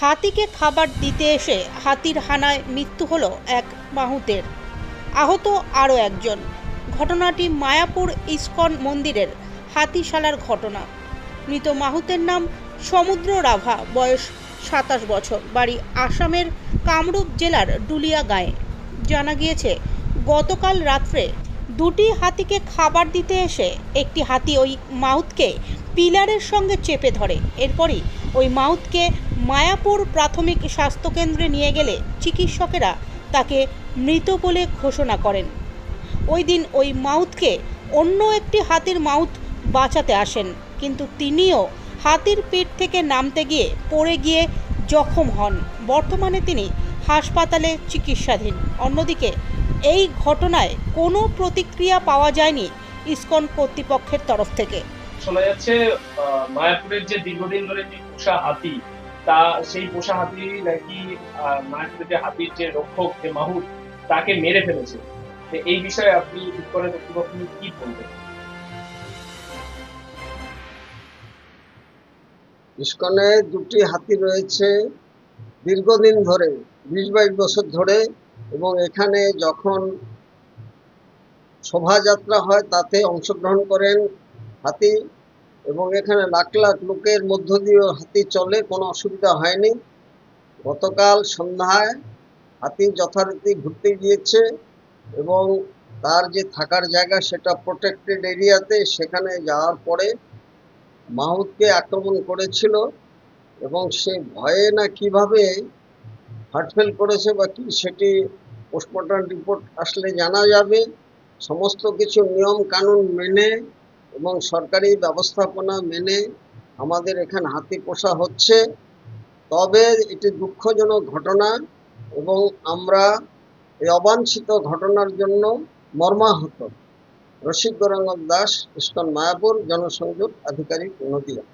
হাতিকে খাবার দিতে এসে হাতির হানায় মৃত্যু হলো এক মাহুতের। আহত আরও একজন। ঘটনাটি মায়াপুর ইস্কন মন্দিরের হাতিশালার ঘটনা। মৃত মাহুতের নাম সমুদ্র রাভা, বয়স সাতাশ বছর, বাড়ি আসামের কামরূপ জেলার ডুলিয়া গাঁয়ে জানা গিয়েছে, গতকাল রাত্রে দুটি হাতিকে খাবার দিতে এসে একটি হাতি ওই মাউথকে পিলারের সঙ্গে চেপে ধরে। এরপরই ওই মাউথকে মায়াপুর প্রাথমিক স্বাস্থ্যকেন্দ্রে নিয়ে গেলে চিকিৎসকেরা তাকে মৃত বলে ঘোষণা করেন। ওই দিন ওই মাউথকে অন্য একটি হাতির মাউথ বাঁচাতে আসেন, কিন্তু তিনিও হাতির পিঠ থেকে নামতে গিয়ে পড়ে গিয়ে জখম হন। বর্তমানে তিনি হাসপাতালে চিকিৎসাধীন। অন্যদিকে এই ঘটনায় কোনো প্রতিক্রিয়া পাওয়া যায়নি ইসকন কর্তৃপক্ষের তরফ থেকে। শোনা যাচ্ছে মায়াপুরের যে দীর্ঘদিন ধরে যে হাতি তা সেই পোষা হাতি নাকি যে হাতির যে রক্ষক, যে মাহুত তাকে মেরে ফেলেছে। এই বিষয়ে আপনি ইস্কনের কর্তৃপক্ষ কি বলবেন? ইস্কনে দুটি হাতি রয়েছে। দীর্ঘদিন ধরে, বিশ বাইশ বছর ধরে, এবং এখানে যখন শোভাযাত্রা হয়, তাতে অংশগ্রহণ করেন হাতি। এবং এখানে লাখ লাখ লোকের মধ্য দিয়েও হাতি চলে, কোনো অসুবিধা হয়নি। গতকাল সন্ধ্যায় হাতি যথারীতি ঘুরতে গিয়েছে এবং তার যে থাকার জায়গা সেটা প্রোটেক্টেড এরিয়াতে সেখানে যাওয়ার পরে মাহুদকে আক্রমণ করেছিল এবং সে ভয়ে না কীভাবে হার্টফেল করেছে বা কি সেটি পোস্টমর্টম রিপোর্ট আসলে জানা যাবে। সমস্ত কিছু নিয়ম কানুন মেনে এবং সরকারি ব্যবস্থাপনা মেনে আমাদের এখানে হাতি পোষা হচ্ছে। তবে এটি দুঃখজনক ঘটনা এবং আমরা এই অবাঞ্ছিত ঘটনার জন্য মর্মাহত। রসিক গৌরাঙ্গ দাস, ইস্কন মায়াপুর, জনসংযোগ আধিকারিক, নদিয়া।